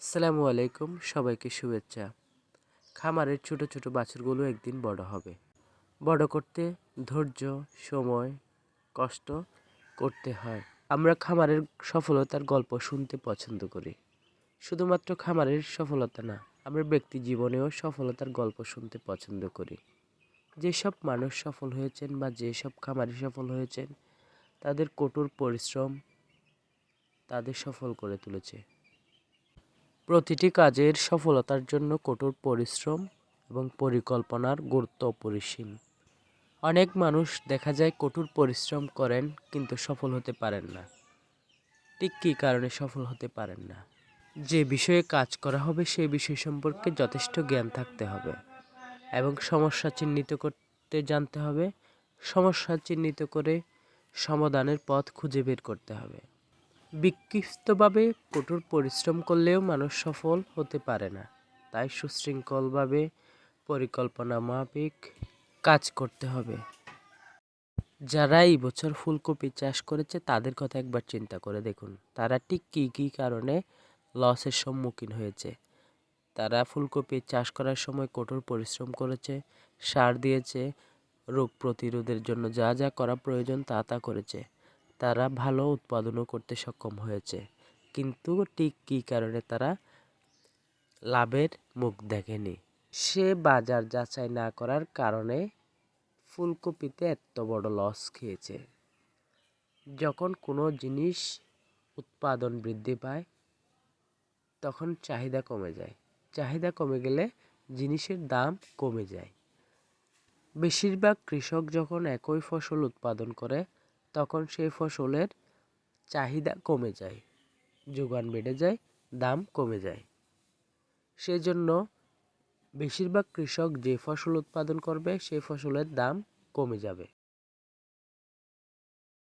আসসালামু আলাইকুম, সবাইকে শুভেচ্ছা। খামারের ছোট ছোট বাছুরগুলো একদিন বড় হবে। বড় করতে ধৈর্য, সময়, কষ্ট করতে হয়। আমরা খামারের সফলতার গল্প শুনতে পছন্দ করি। শুধুমাত্র খামারের সফলতা না, আমরা ব্যক্তি জীবনেও সফলতার গল্প শুনতে পছন্দ করি। যেসব মানুষ সফল হয়েছেন বা যেসব খামারি সফল হয়েছেন, তাদের কঠোর পরিশ্রম তাদের সফল করে তুলেছে। প্রতিটি কাজের সফলতার জন্য কঠোর পরিশ্রম এবং পরিকল্পনার গুরুত্ব অপরিসীম। অনেক মানুষ দেখা যায় কঠোর পরিশ্রম করেন কিন্তু সফল হতে পারেন না। ঠিক কী কারণে সফল হতে পারেন না? যে বিষয়ে কাজ করা হবে সেই বিষয় সম্পর্কে যথেষ্ট জ্ঞান থাকতে হবে এবং সমস্যা চিহ্নিত করতে জানতে হবে। সমস্যা চিহ্নিত করে সমাধানের পথ খুঁজে বের করতে হবে। বিক্ষিপ্তভাবে কঠোর পরিশ্রম করলেও মানুষ সফল হতে পারে না। তাই সুশৃঙ্খলভাবে পরিকল্পনা মাফিক কাজ করতে হবে। যারা এই বছর ফুলকপি চাষ করেছে, তাদের কথা একবার চিন্তা করে দেখুন। তারা ঠিক কী কী কারণে লসের সম্মুখীন হয়েছে? তারা ফুলকপি চাষ করার সময় কঠোর পরিশ্রম করেছে, সার দিয়েছে, রোগ প্রতিরোধের জন্য যা যা করা প্রয়োজন তা তা করেছে। তারা ভালো উৎপাদনও করতে সক্ষম হয়েছে। কিন্তু ঠিক কী কারণে তারা লাভের মুখ দেখেনি? সে বাজার যাচাই না করার কারণে ফুলকপিতে এত বড় লস খেয়েছে। যখন কোনো জিনিস উৎপাদন বৃদ্ধি পায়, তখন চাহিদা কমে যায়। চাহিদা কমে গেলে জিনিসের দাম কমে যায়। বেশিরভাগ কৃষক যখন একই ফসল উৎপাদন করে তখন সেই ফসলের চাহিদা কমে যায়, যোগান বেড়ে যায়, দাম কমে যায়। সেজন্য বেশিরভাগ কৃষক যে ফসল উৎপাদন করবে সেই ফসলের দাম কমে যাবে।